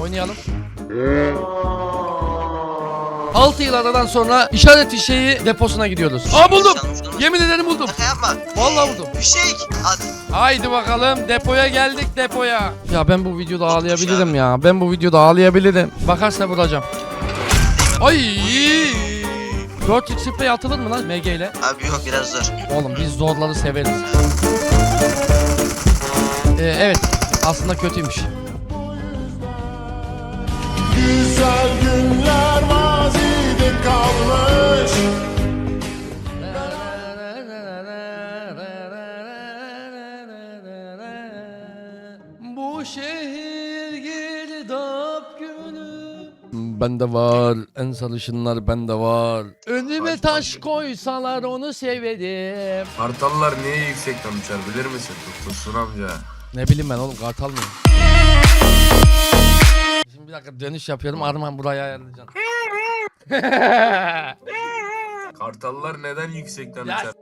Oynayalım. 6 yıl aradan sonra işaret fişeği deposuna gidiyoruz. Aa buldum. Yemin ederim buldum. Şaka yapma. Vallahi buldum. Fişek. At. Haydi bakalım depoya geldik depoya. Ya ben bu videoda ağlayabilirim ya. Ben bu videoda ağlayabilirim. Bakarsa vuracağım. Ay! 4 sprey atılır mı lan MG ile? Abi yok biraz zor. Oğlum biz zorları severiz. Ee, evet aslında kötüymüş. Güzel günler mazide kalmış Bu şehir girdap günü Bende var en sarışınlar bende var Önüme taş koysalar onu severim Kartallar niye yüksekten uçar bilir misin? Tuttursun amca. Ne bileyim ben oğlum kartal mıyım? Bir dakika dönüş yapıyorum Arman buraya ayarlayacaksın Kartallar neden yüksekten Ya uçar.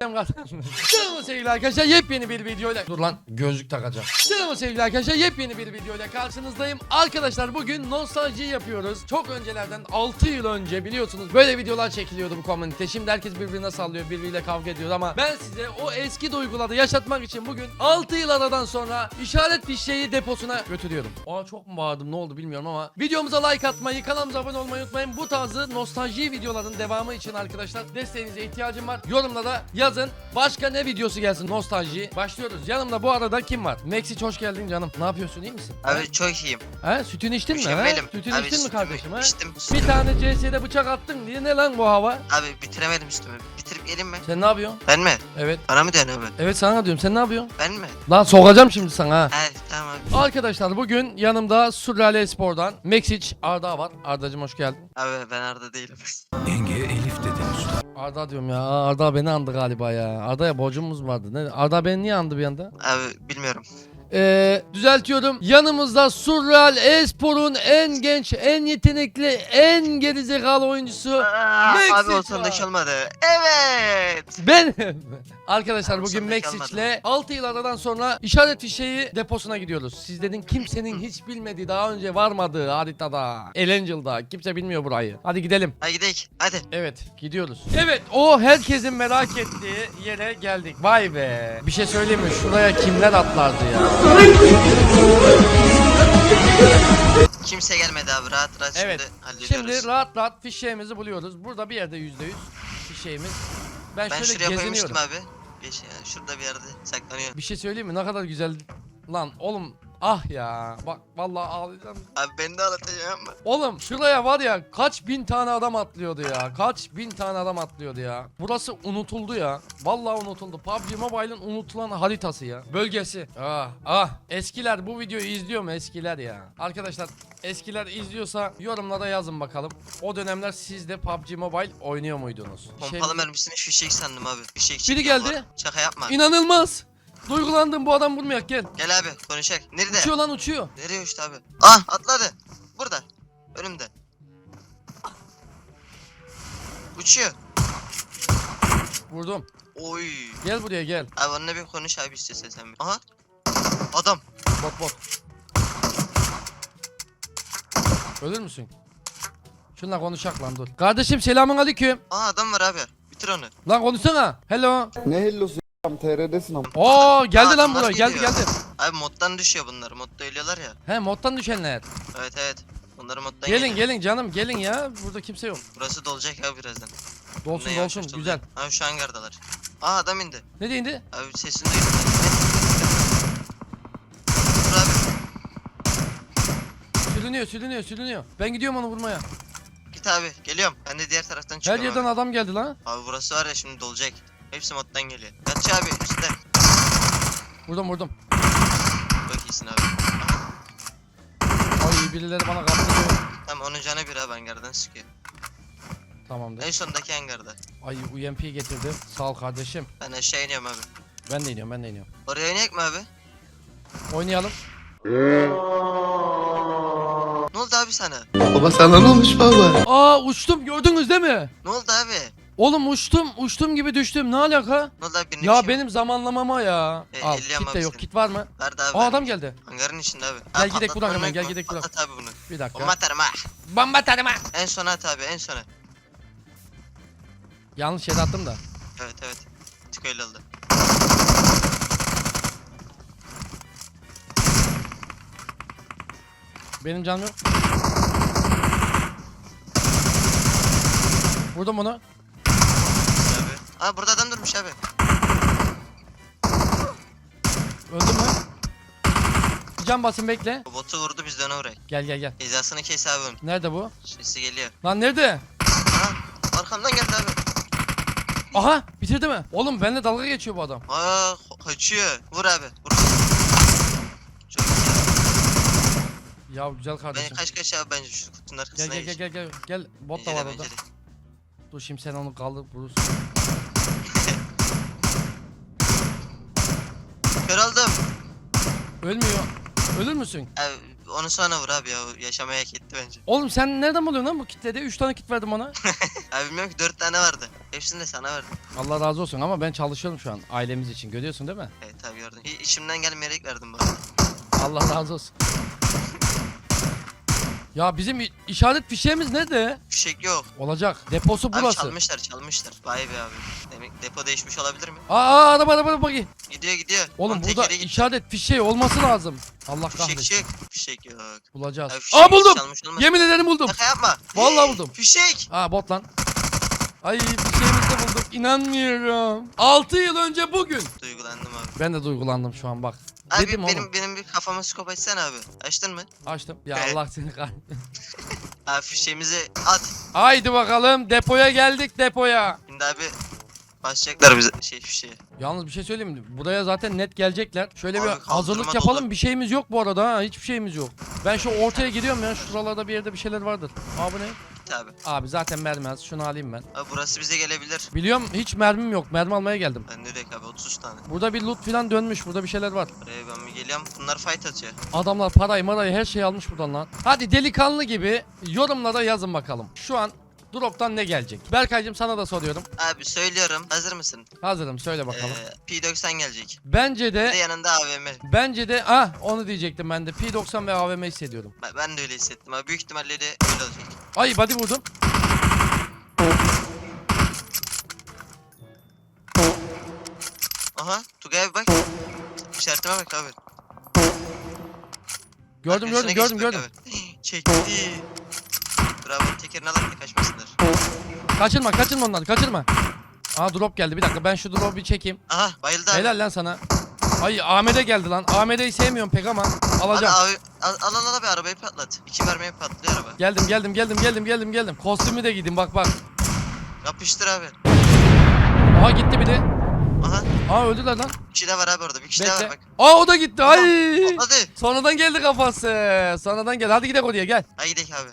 Selam sevgili arkadaşlar yepyeni bir videoyla Dur lan gözlük takacağım. Selam sevgili arkadaşlar yepyeni bir videoyla karşınızdayım. Arkadaşlar bugün nostalji yapıyoruz. Çok öncelerden 6 yıl önce biliyorsunuz böyle videolar çekiliyordu bu komünite. Şimdi herkes birbirine sallıyor, birbiriyle kavga ediyor ama ben size o eski duyguları yaşatmak için bugün 6 yıl aradan sonra işaret fişeği deposuna götürüyorum. Aa çok mu bağırdım ne oldu bilmiyorum ama videomuza like atmayı, kanalımıza abone olmayı unutmayın. Bu tarzı nostalji videoların devamı için arkadaşlar desteğinize ihtiyacım var. Yorumlara yazın. Başka ne videosu gelsin nostalji. Başlıyoruz. Yanımda bu arada kim var? Mexiç hoş geldin canım. Ne yapıyorsun iyi misin? Abi çok iyiyim. He? Sütünü içtin mi? He? Mükemmelim. Sütünü Abi içtin mi sütümü kardeşim? He? içtim. Bir tane CS'de bıçak attın diye ne lan bu hava? Abi bitiremedim üstümü. Bitirip geleyim mi? Sen ne yapıyorsun? Ben mi? Evet. Bana mı diyorsun abi? Evet sana diyorum. Sen ne yapıyorsun? Ben mi? Lan sokacağım şimdi sana ha. He tamam abi. Arkadaşlar bugün yanımda Surreal Espor'dan Mexiç Arda var. Ardacım hoş geldin. Abi ben Arda değilim. Arda diyorum ya. Arda beni andı galiba ya. Arda'ya borcumuz vardı. Ne? Arda beni niye andı bir anda? Abi bilmiyorum. Ee, düzeltiyorum. Yanımızda Surreal Espor'un en genç, en yetenekli, en gerizekalı oyuncusu Aa, Mexic abi o olmadı. Evet. benim. Arkadaşlar Abi bugün sondaki Mexic'le 6 yıl aradan sonra işaret fişeği deposuna gidiyoruz. Sizlerin kimsenin hiç bilmediği, daha önce varmadığı haritada, Erangel'da. Kimse bilmiyor burayı. Hadi gidelim. Hadi gidelim. Hadi. Evet gidiyoruz. Evet o herkesin merak ettiği yere geldik. Vay be. Bir şey söyleyeyim mi? Şuraya kimler atlardı ya? Kimse gelmedi abi. Rahat rahat Evet. şimdi hallediyoruz. Şimdi rahat rahat fişeğimizi buluyoruz. Burada bir yerde yüzde yüz fişeğimiz. Ben, ben şöyle şuraya geziniyorum. koymuştum abi. Geç ya, şurada bir yerde saklanıyor. Bir şey söyleyeyim mi? Ne kadar güzel. Lan oğlum ah ya. Bak vallahi ağlayacağım. Abi ben de anlatacağım mı? Oğlum şuraya var ya kaç bin tane adam atlıyordu ya. Kaç bin tane adam atlıyordu ya. Burası unutuldu ya. Vallahi unutuldu. PUBG Mobile'ın unutulan haritası ya. Bölgesi. Ah ah. Eskiler bu videoyu izliyor mu eskiler ya? Arkadaşlar eskiler izliyorsa yorumlara yazın bakalım. O dönemler siz de PUBG Mobile oynuyor muydunuz? Pompalı mermisini fişek sandım abi. Fişek Biri geldi. Şaka yapma. İnanılmaz. Duygulandım bu adam vurmayak gel. Gel abi konuşak. Nerede? Uçuyor lan uçuyor. Nereye uçtu abi? Ah atladı. Burada. Önümde. Uçuyor. Vurdum. Oy. Gel buraya gel. Abi onunla bir konuş abi istesen sen bir. Aha. Adam. Bot bot. Ölür müsün? Şunla konuşak lan dur. Kardeşim selamun aleyküm. Aa adam var abi. Bitir onu. Lan konuşsana. Hello. Ne hellosu ya TR'desin ama. Oo geldi Aa, lan buraya. Geldi geliyor. geldi. Abi moddan düşüyor bunlar. Modda ölüyorlar ya. He moddan düşenler. Evet evet. Onları moddan Gelin geliyor. gelin canım gelin ya. Burada kimse yok. Burası dolacak abi birazdan. Dolsun Ne dolsun güzel. dolacak. Abi şu hangardalar. Aa adam indi. Ne deyindi? Abi sesini duydum. Dur abi. Sürünüyor sürünüyor sürünüyor. Ben gidiyorum onu vurmaya. Git abi. Geliyorum. Ben de diğer taraftan Her çıkıyorum yerden abi. adam geldi lan. Abi burası var ya şimdi dolacak. Hepsi moddan geliyor. Kaç abi üstte. Vurdum vurdum. Çok iyisin abi. Ay birileri bana kaptı. Tamam onun canı bir abi hangardan sıkıyor. Tamamdır. En sondaki hangarda. Ay UMP getirdi. Sağ ol kardeşim. Ben aşağı iniyorum abi. Ben de iniyorum ben de iniyorum. Oraya oynayacak mı abi? Oynayalım. Ne oldu abi sana? Baba sana ne olmuş baba? Aa uçtum gördünüz değil mi? Ne oldu abi? Oğlum uçtum uçtum gibi düştüm ne alaka? Abi birinin Ya mi? benim zamanlamama ya. E, Al kit de yok kit var mı? Nerede abi? Aa adam benim? geldi. Hangarın içinde abi. Gel gidelim patlat Burak hemen, gel gidelim Burak. Patlat abi bunu. Bir dakika. Bomba atarım ha. Bomba atarım ha. En sona at abi en sona. Yanlış yere attım da. Evet evet. Tık öyle oldu. Benim canım yok. Vurdum onu. Abi. Burada adam durmuş abi. Öldü mü? Bir Can basın bekle. O botu vurdu biz de ona vurayım. Gel gel gel. Hizasını kes abi onun. Nerede bu? Sesi geliyor. Lan nerede? Aha arkamdan geldi abi. Aha bitirdi mi? Oğlum benimle dalga geçiyor bu adam. Aa kaçıyor. Vur abi. Vur. Çok. Ya güzel Beni kardeşim. kaç kaç abi bence şu kutunun Gel arkasına gel gel gel gel. Gel bot da var orada. Dur şimdi sen onu kaldır vurursun. Kör oldum. Ölmüyor. Ölür müsün? Abi onu sonra vur abi ya. o Yaşamaya hak etti bence. Oğlum sen nereden buluyorsun lan bu kitlede? 3 tane kit verdim ona. Abi bilmiyorum ki 4 tane vardı. Hepsini de sana verdim. Allah razı olsun ama ben çalışıyorum şu an ailemiz için. Görüyorsun değil mi? Evet abi gördüm. İ- İçimden gelmeyerek verdim bu arada. Allah razı olsun. Ya bizim i- işaret fişeğimiz nerede? Fişek yok. Olacak. Deposu Abi burası. çalmışlar çalmışlar. Vay be abi. Demek depo değişmiş olabilir mi? Aa araba araba araba. bak. Gidiyor gidiyor. Oğlum Onun burada tekeri işaret fişeği olması lazım. Allah Fişek kahretsin. yok. Fişek yok. Bulacağız. Abi fişek Aa buldum. çalmış? Yemin ederim buldum. Şaka yapma. Vallahi buldum. Fişek. Aa bot lan. Ay bulduk. İnanmıyorum. 6 yıl önce bugün. Duygulandım abi. Ben de duygulandım şu an bak. Abi Dedim benim oğlum. benim bir kafama skop açsana abi. Açtın mı? Açtım. Ya Evet. Allah seni kahretsin. Abi fişeğimizi at. Haydi bakalım depoya geldik depoya. Şimdi abi başlayacaklar bize şey fişeğe. Yalnız bir şey söyleyeyim mi? Buraya zaten net gelecekler. Şöyle Abi bir kaldırma hazırlık dolu. yapalım. Bir şeyimiz yok bu arada ha. Hiçbir şeyimiz yok. Ben şu ortaya gidiyorum ya. Şuralarda bir yerde bir şeyler vardır. Abi ne? Git abi. Abi zaten mermi az. Şunu alayım ben. Abi burası bize gelebilir. Biliyorum hiç mermim yok. Mermi almaya geldim. Ben direkt abi 30 tane. Burada bir loot falan dönmüş. Burada bir şeyler var. Buraya ben bir geliyorum. Bunlar fight atıyor. Adamlar parayı marayı her şeyi almış buradan lan. Hadi delikanlı gibi yorumlara yazın bakalım. Şu an drop'tan ne gelecek? Berkaycığım sana da soruyorum. Abi söylüyorum. Hazır mısın? Hazırım söyle bakalım. Ee, P90 gelecek. Bence Bir de de yanında AVM. bence de ah onu diyecektim ben de P90 ve AVM hissediyorum. Ben, ben de öyle hissettim abi. Büyük ihtimalle de öyle olacak. Ay body vurdum. Aha. Tugay abi bak. İşaretime bak abi. Gördüm gördüm gördüm gördüm. Çekti. Bravo tekerini alak da kaçmasınlar. Kaçırma kaçırma onları kaçırma. Aa drop geldi bir dakika ben şu drop'u bir çekeyim. Aha bayıldı abi. Helal lan sana. Ay Ahmet'e geldi lan. Ahmet'i sevmiyorum pek ama alacağım. abi, al, al al abi arabayı patlat. İki mermiye patlıyor araba. Geldim geldim geldim geldim geldim geldim. Kostümü de giydim bak bak. Yapıştır abi. Aha gitti bir de. Aha. Aa öldüler lan. Bir kişi daha var abi orada. Bir kişi daha var Bekle. bak. Aa o da gitti. Ay. Hadi. Sonradan geldi kafası. Sonradan gel. Hadi gidelim oraya gel. Hadi gidelim abi.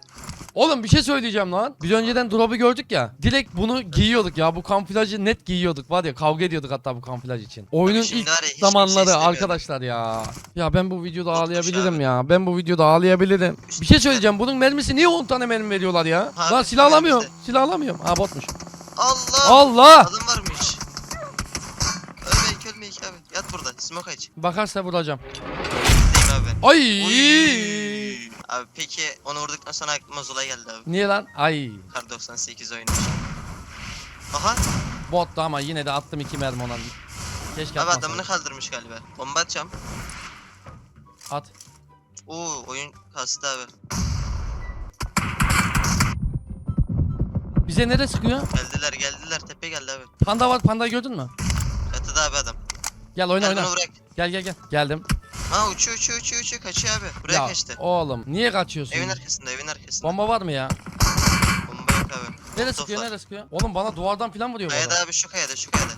Oğlum bir şey söyleyeceğim lan. Biz önceden drop'u gördük ya. Direkt bunu giyiyorduk ya. Bu kamuflajı net giyiyorduk. Var ya kavga ediyorduk hatta bu kamuflaj için. Oyunun şimdi ilk var ya, hiç zamanları kimse istemiyor. arkadaşlar ya. Ya ben bu videoda Botmuş ağlayabilirim abi. ya. Ben bu videoda ağlayabilirim. Bir şey söyleyeceğim. Bunun mermisi niye 10 tane mermi veriyorlar ya? Abi, lan silah alamıyorum. Silah alamıyorum. Ha botmuş. Allah. Allah! Adam varmış. Ölmeyik ölmeyik abi. Yat burada. Smoke aç. Bakarsa vuracağım. Gideyim abi. Ay! Oy. Abi peki onu vurduktan sonra aklıma Zola geldi abi. Niye lan? Ay. Kar 98 oynamış. Aha. Bottu ama yine de attım iki mermi ona. Keşke Abi atmasaydım. adamını kaldırmış galiba. Bomba atacağım. At. Oo oyun kastı abi. Bize nereye sıkıyor? Geldiler geldiler tepe geldi abi. Panda var. Panda gördün mü? Çatıda abi adam. Gel oyna Gel oyna. bunu bırak. Gel gel gel. Geldim. Ha uçuyor uçuyor uçuyor uçuyor kaçıyor abi. Buraya ya kaçtı. oğlum niye kaçıyorsun? Evin arkasında evin arkasında. Bomba var mı ya? Bomba yok abi. Nereye sıkıyor nereye sıkıyor? Oğlum bana duvardan falan vuruyor bu Kayada abi şu kayada şu kayada.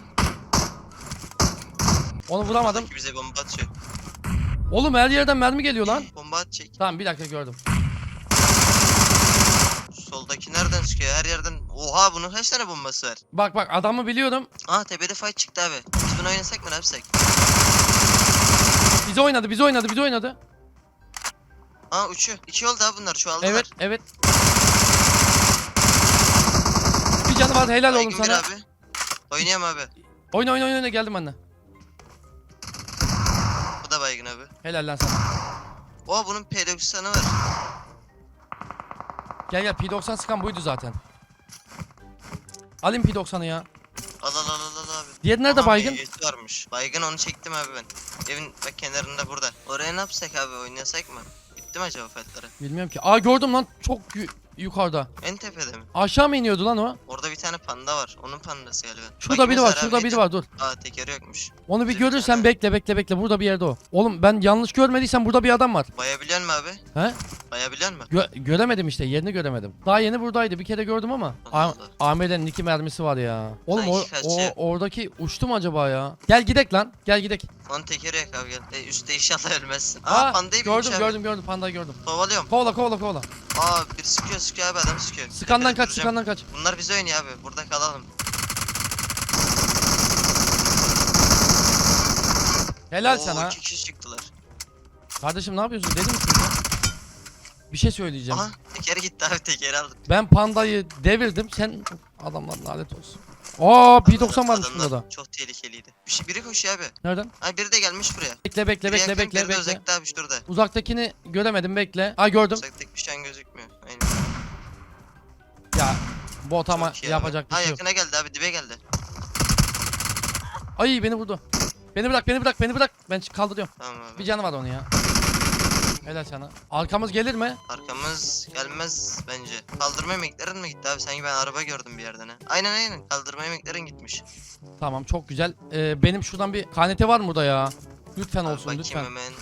Onu vuramadım. Sanki bize bomba atıyor. Oğlum her yerden mermi geliyor lan. Bomba atacak. Tamam bir dakika gördüm. Soldaki nereden çıkıyor? Her yerden. Oha bunun kaç tane bombası var? Bak bak adamı biliyorum. Aa tepede fight çıktı abi. Biz bunu oynasak mı ne yapsak? Bizi oynadı bizi oynadı bizi oynadı. Aa uçuyor. İki oldu abi bunlar çoğaldılar. Evet evet. Bir canı var helal oğlum bir sana. abi. Oynuyorum abi. Oyna oyna oyna oyna geldim anne. Bu da baygın abi. Helal lan sana. O bunun P90'ı var. Gel gel P90 sıkan buydu zaten. Alayım P90'ı ya. Al al al al al abi. Diğeri nerede baygın? MG'si varmış. Baygın onu çektim abi ben. Evin bak kenarında burada. Oraya ne yapsak abi oynasak mı? Gitti mi acaba fightlara? Bilmiyorum ki. Aa gördüm lan çok yu- yukarıda. En tepede mi? Aşağı mı iniyordu lan o? Orada bir tane panda var. Onun pandası galiba. Şurada biri var, mesela şurada abi, biri var dur. Aa tekeri yokmuş. Onu bir Bir görürsen tane. bekle bekle bekle. Burada bir yerde o. Oğlum ben yanlış görmediysem burada bir adam var. Bayabiliyor mu abi? He? Bayabiliyor mu? Gö- göremedim işte yerini göremedim. Daha yeni buradaydı bir kere gördüm ama. Allah A- Allah. Ahmet'in iki mermisi var ya. Oğlum o, Sanki o oradaki uçtu mu acaba ya? Gel gidek lan. Gel gidek. Onun tekeri yok abi gel. E, üstte inşallah ölmezsin. Aa, Aa, pandayı gördüm binmiş abi. gördüm gördüm pandayı gördüm. Kovalıyorum. Kovala kovala kovala. Aa bir sıkıyor sıkıyor abi adam sıkıyor. Sıkandan kaç duracağım. sıkandan kaç. Bunlar bize oynuyor abi. Burada kalalım. Helal Oo, sana. iki kişi çıktılar. Kardeşim ne yapıyorsun deli misin ya? Bir şey söyleyeceğim. Aha tekeri gitti abi tekeri aldık. Ben pandayı devirdim sen adamlar lanet olsun. Aa P90 varmış Adamlar burada. Çok tehlikeliydi. Bir şey biri koşuyor abi. Nereden? Ha biri de gelmiş buraya. Bekle bekle Biri bekle yakın, bekle biri de bekle. uzakta abi şurada. Uzaktakini göremedim bekle. Aa gördüm. Uzaktaki bir şey gözükmüyor. Aynen. Ya bot ama Çok iyi abi. yapacak bir Ha şey yok. yakına geldi abi dibe geldi. Ay beni vurdu. Beni bırak beni bırak beni bırak. Ben kaldırıyorum. Tamam abi. Bir canı var onun ya. Helal sana. Arkamız gelir mi? Arkamız gelmez bence. Kaldırma yemeklerin mi gitti abi? Sanki ben araba gördüm bir yerden ha. Aynen aynen. Kaldırma yemeklerin gitmiş. Tamam çok güzel. Ee, benim şuradan bir KNT var mı burada ya? Lütfen Abi olsun bakayım lütfen. hemen.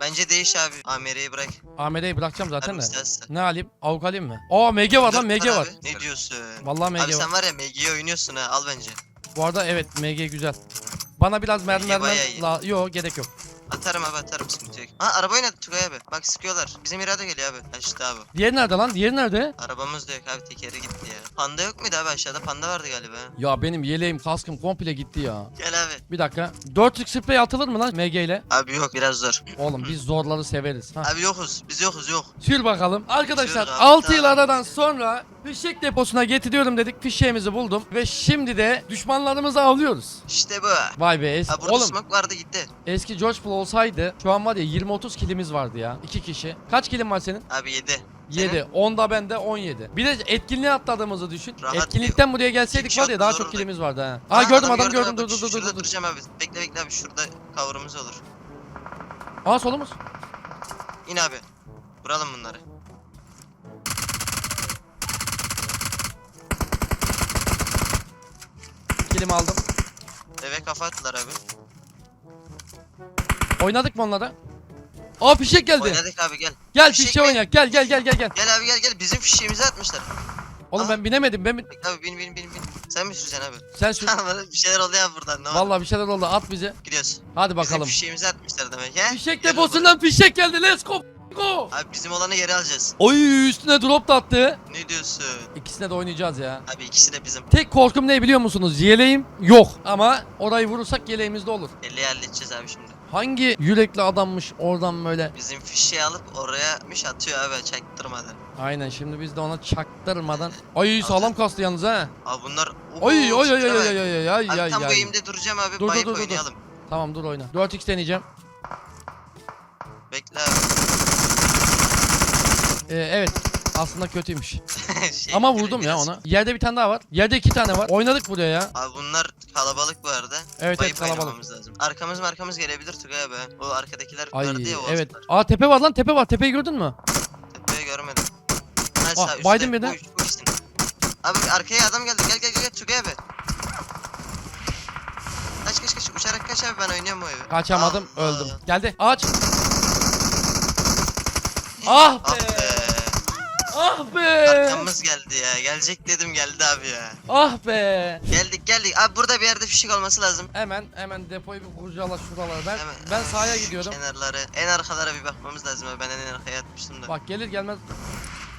Bence değiş abi. AMR'yi bırak. AMD'yi bırakacağım zaten de. Ne alayım? Avuk alayım mı? Aa MG var lan Dört MG var abi. Ne diyorsun? Vallahi MG Abi var. sen var ya MG'yi oynuyorsun ha. Al bence. Bu arada evet MG güzel. Bana biraz vermen bayağı iyi. la Yo gerek yok. Atarım abi atarım sıkıntı yok. Ha araba oynadı Tugay abi. Bak sıkıyorlar. Bizim irade geliyor abi. Kaçtı abi. Diğeri nerede lan? Diğeri nerede? Arabamız da yok abi tekeri gitti ya. Panda yok muydu abi aşağıda panda vardı galiba. Ya benim yeleğim kaskım komple gitti ya. Gel abi. Bir dakika. 4 sprey atılır mı lan MG ile? Abi yok biraz zor. Oğlum biz zorları severiz. Ha. Abi yokuz. Biz yokuz yok. Sür bakalım. Arkadaşlar Sür 6 yıl aradan sonra fişek deposuna getiriyorum dedik. Fişeğimizi buldum. Ve şimdi de düşmanlarımızı avlıyoruz. İşte bu. Vay be eski. Ha burada Oğlum smoke vardı gitti. eski George Bull olsaydı şu an var ya 20-30 kilimiz vardı ya. 2 kişi. Kaç kilim var senin? Abi 7. 7. 10'da bende 17. Bir de etkinliğe atladığımızı düşün. Rahat Etkinlikten buraya gelseydik var ya daha çok kilimiz vardı ha. Aa gördüm adam gördüm. abi. Dur dur dur Şurada dur dur. duracağım abi. Bekle bekle abi şurada cover'ımız olur. Aa solumuz. İn abi. Vuralım bunları. Kilimi aldım. Eve kafa attılar abi. Oynadık mı onlara? Aa fişek geldi. Oynadık abi gel. Gel fişe mi? oynayak. Gel gel gel gel gel. Gel abi gel gel. Bizim fişeğimizi atmışlar. Oğlum Aa. ben binemedim. Ben bin- abi bin bin bin bin. Sen mi süreceksin abi? sen sür. Bir şeyler oluyor abi buradan. Ne? Vallahi bir şeyler oldu. At bizi. Gidiyoruz. Hadi Bizim bakalım. fişeğimizi atmışlar demek he? Fişek deposundan fişek geldi. Let's go. Go. Abi bizim olanı geri alacağız. Oy üstüne drop da attı. Ne diyorsun? İkisine de oynayacağız ya. Abi ikisi de bizim. Tek korkum ne biliyor musunuz? Yeleğim yok. Ama orayı vurursak yeleğimizde olur. 50'yi halledeceğiz abi şimdi. Hangi yürekli adammış oradan böyle. Bizim fişeği alıp oraya mış atıyor abi çaktırmadan. Aynen şimdi biz de ona çaktırmadan. Ay sağlam kastı yalnız ha. Abi bunlar... Oy oy şuraya oy bak. oy oy ay Abi ay tam bu ay. eğimde duracağım abi Dur, dur, bayıp dur, dur, dur. oynayalım. Tamam dur oyna. 4x deneyeceğim. Bekle abi. Ee, evet. Aslında kötüymüş. Şey, Ama vurdum ya biraz- ona. Yerde bir tane daha var. Yerde iki tane var. Oynadık buraya ya. Abi bunlar kalabalık bu arada. Evet bayıp evet kalabalık. oynamamız lazım. Arkamız mı arkamız gelebilir Tugay abi. O arkadakiler Ay vardı ya o evet. aslar. Aa tepe var lan tepe var. Tepeyi gördün mü? Tepeyi görmedim. Ha, Aa, sağ üstte. Bir de. Bu. Abi arkaya adam geldi. Gel gel gel Tugay abi. Kaç kaç kaç uçarak kaç abi ben oynuyorum o evi. Kaçamadım Allah. öldüm. Geldi ağaç. Ah Ah be. Ah be. Arkamız geldi ya. Gelecek dedim geldi abi ya. Ah be. Geldik geldik. Abi burada bir yerde fişek olması lazım. Hemen hemen depoyu bir kurcala şuralara. Ben Hemen. ben sahaya gidiyorum. Kenarları, en arkalara bir bakmamız lazım. Ben en arkaya atmıştım da. Bak gelir gelmez.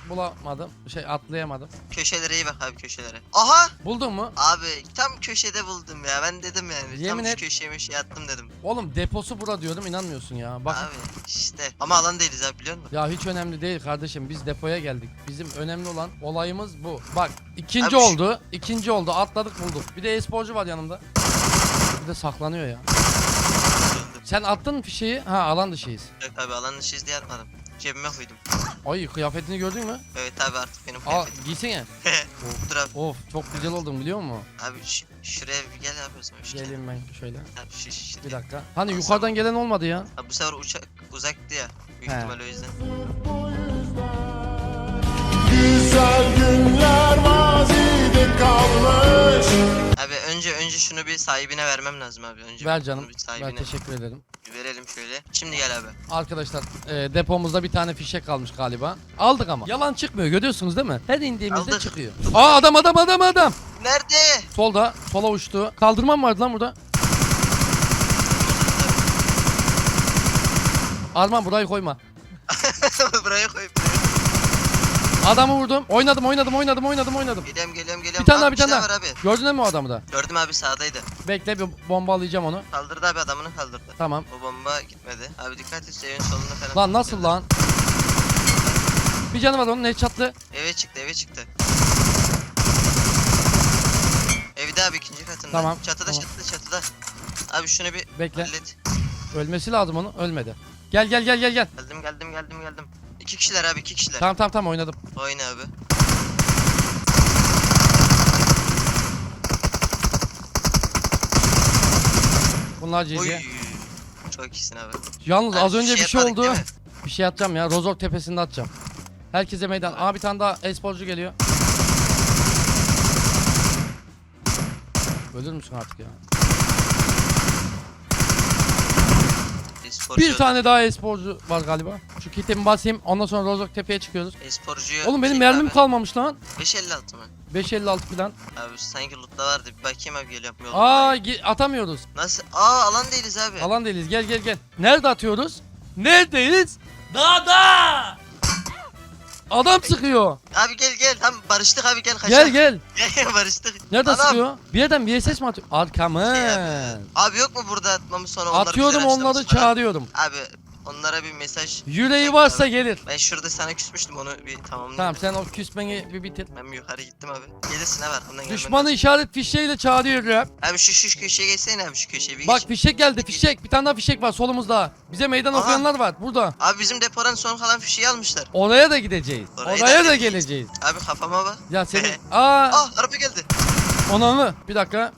Bulamadım. Şey atlayamadım. Köşelere iyi bak abi köşelere. Aha! Buldun mu? Abi tam köşede buldum ya. Ben dedim yani. Yemin tam et. şu köşeye meşeye attım dedim. Oğlum deposu bura diyorum inanmıyorsun ya. Bak Abi işte. Ama alan değiliz abi biliyor musun? ya hiç önemli değil kardeşim. Biz depoya geldik. Bizim önemli olan olayımız bu. Bak ikinci Abi şu- oldu. ikinci oldu. Atladık bulduk. Bir de e-sporcu var yanımda. Bir de saklanıyor ya. Sen attın mı fişeği? Ha alan dışıyız. Yok abi alan dışıyız diye atmadım. Cebime koydum. Ay kıyafetini gördün mü? Evet abi artık benim Al kıyafetim. giysene. Dur abi. Of çok güzel oldun biliyor musun? Abi ş- şuraya bir gel abi o zaman. Şuraya. Geleyim ben şöyle. Abi şu, şu, Bir dakika. Hani yukarıdan gelen olmadı ya. Abi bu sefer uçak uzaktı ya. Büyük He. ihtimal o yüzden. Güzel günler mazide kalmış önce önce şunu bir sahibine vermem lazım abi. Önce Ver bunu canım. Bir Ben sahibine teşekkür ederim. bir verelim şöyle. Şimdi gel abi. Arkadaşlar e, depomuzda bir tane fişek kalmış galiba. Aldık ama. Yalan çıkmıyor görüyorsunuz değil mi? Her indiğimizde Aldık. çıkıyor. Aa adam adam adam adam. Nerede? Solda sola uçtu. Kaldırma mı vardı lan burada? Arman burayı koyma. buraya koy. Adamı vurdum. Oynadım oynadım oynadım oynadım oynadım. Geliyorum geliyorum geliyorum. Bir tane daha bir tane daha. var abi. Gördün mü o adamı da? Gördüm abi sağdaydı. Bekle bir bombalayacağım onu. Kaldırdı abi adamını kaldırdı. Tamam. O bomba gitmedi. Abi dikkat et evin solunda falan. Lan nasıl lan? Bir canı var onun headshot'lı. Eve çıktı eve çıktı. Evde abi ikinci katında. Tamam, Çatıda tamam. çatıda çatıda. Abi şunu bir Bekle. hallet. Ölmesi lazım onu. Ölmedi. Gel gel gel gel gel. Geldim geldim geldim geldim. İki kişiler abi iki kişiler. Tamam tamam tamam oynadım. Oyna abi. Bunlar Oy. GG. Çok iyisin abi. Yalnız az önce bir şey yapmadık oldu. Bir şey atacağım ya. Rozok tepesinde atacağım. Herkese meydan. Aa bir tane daha e-sporcu geliyor. Ölür müsün artık ya? Esporcu. Bir tane daha e-sporcu var galiba. Şu kitimi basayım. Ondan sonra Rozok tepeye çıkıyoruz. Esporcuyu. Oğlum benim mermim kalmamış lan. 556 mı? 556 falan. Abi sanki loot'ta vardı. Bir bakayım abi geliyorum. Aa gi- atamıyoruz. Nasıl? Aa alan değiliz abi. Alan değiliz. Gel gel gel. Nerede atıyoruz? Neredeyiz? Dağda. Adam sıkıyor. Abi gel gel. Tam barıştık abi gel kaçak. Gel gel. Gel barıştık. Nerede Anam. sıkıyor? Bir yerden bir ses mi atıyor? Arkamın. Şey abi, yok mu burada atmamız sonra onları onları çağırıyorum. Abi onlara bir mesaj. Yüreği varsa gelir. Ben şurada sana küsmüştüm onu bir tamamlayayım. Tamam sen o küsmeni bir bitir. Ben yukarı gittim abi. Gelirsin abi arkamdan Düşmanı lazım. işaret fişeğiyle çağırıyorum. Abi şu şu köşeye geçsene abi şu köşeye bir Bak geç. fişek geldi fişek. Bir tane daha fişek var solumuzda. Bize meydan Aha. okuyanlar var burada. Abi bizim depodan son kalan fişeği almışlar. Oraya da gideceğiz. Oraya Oraya da da geleceğiz. Abi kafama bak. Ya senin... Aa, Ah araba geldi. onanı. Bir dakika.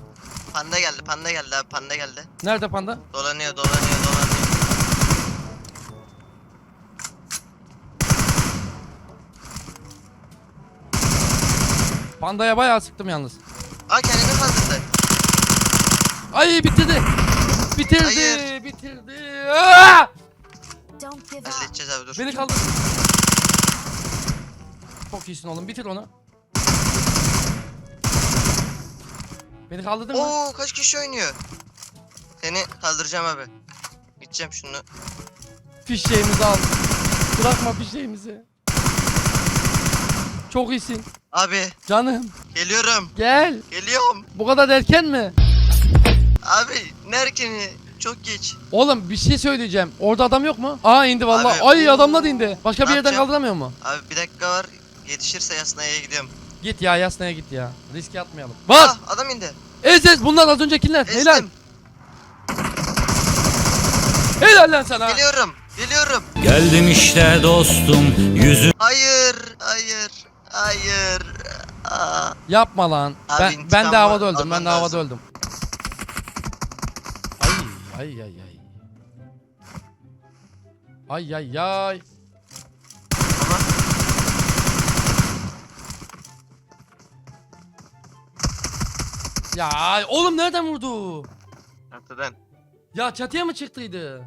Panda geldi panda geldi abi panda geldi. Nerede panda? Dolanıyor dolanıyor dolanıyor. Pandaya bayağı sıktım yalnız. Aa kendini kaldırdı. Ay bitirdi. Bitirdi. Hayır. Bitirdi. Aa! Don't give up. Halledeceğiz abi dur. Beni kaldır. Çok iyisin oğlum. Bitir onu. Beni kaldırdın mı? Oo kaç kişi oynuyor? Seni kaldıracağım abi. Gideceğim şunu. Fişeğimizi al. Bırakma fişeğimizi. Çok iyisin. Abi Canım. geliyorum. Gel. Geliyorum. Bu kadar erken mi? Abi nerkeni çok geç. Oğlum bir şey söyleyeceğim. Orada adam yok mu? Aa indi vallahi. Abi, Ay adamlar da indi. Başka bir Ne yerden yapacağım? kaldıramıyor mu? Abi bir dakika var. Yetişirse Yasna'ya gidiyorum. Git ya Yasna'ya git ya. Riske atmayalım. Bas. Ah adam indi. Ez ez bunlar az öncekiler. Ezdim. Helal. Helal lan sana. Geliyorum. Geliyorum. Geldim işte dostum yüzü Hayır. Hayır. Hayır. Aa. Yapma lan. Abi ben ben de havada öldüm. Ben alman de havada lazım. öldüm. Ay ay ay ay. Ay ay ay. Ama Ya oğlum nereden vurdu? Çatıdan. Ya çatıya mı çıktıydı?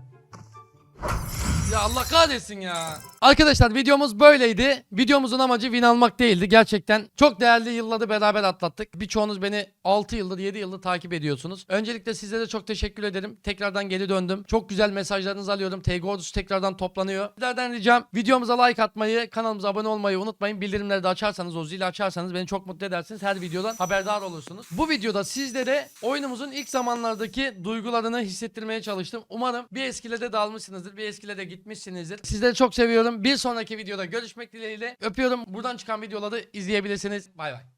Ya Allah kahretsin ya. Arkadaşlar videomuz böyleydi. Videomuzun amacı win almak değildi. Gerçekten çok değerli yılları beraber atlattık. Birçoğunuz beni 6 yıldır 7 yıldır takip ediyorsunuz. Öncelikle sizlere çok teşekkür ederim. Tekrardan geri döndüm. Çok güzel mesajlarınızı alıyorum. TG ordusu tekrardan toplanıyor. Sizlerden ricam videomuza like atmayı, kanalımıza abone olmayı unutmayın. Bildirimleri de açarsanız, o zili açarsanız beni çok mutlu edersiniz. Her videodan haberdar olursunuz. Bu videoda sizlere oyunumuzun ilk zamanlardaki duygularını hissettirmeye çalıştım. Umarım bir eskilede dalmışsınızdır, bir eskilede gitmişsinizdir. Sizleri çok seviyorum. Bir sonraki videoda görüşmek dileğiyle. Öpüyorum. Buradan çıkan videoları izleyebilirsiniz. Bay bay.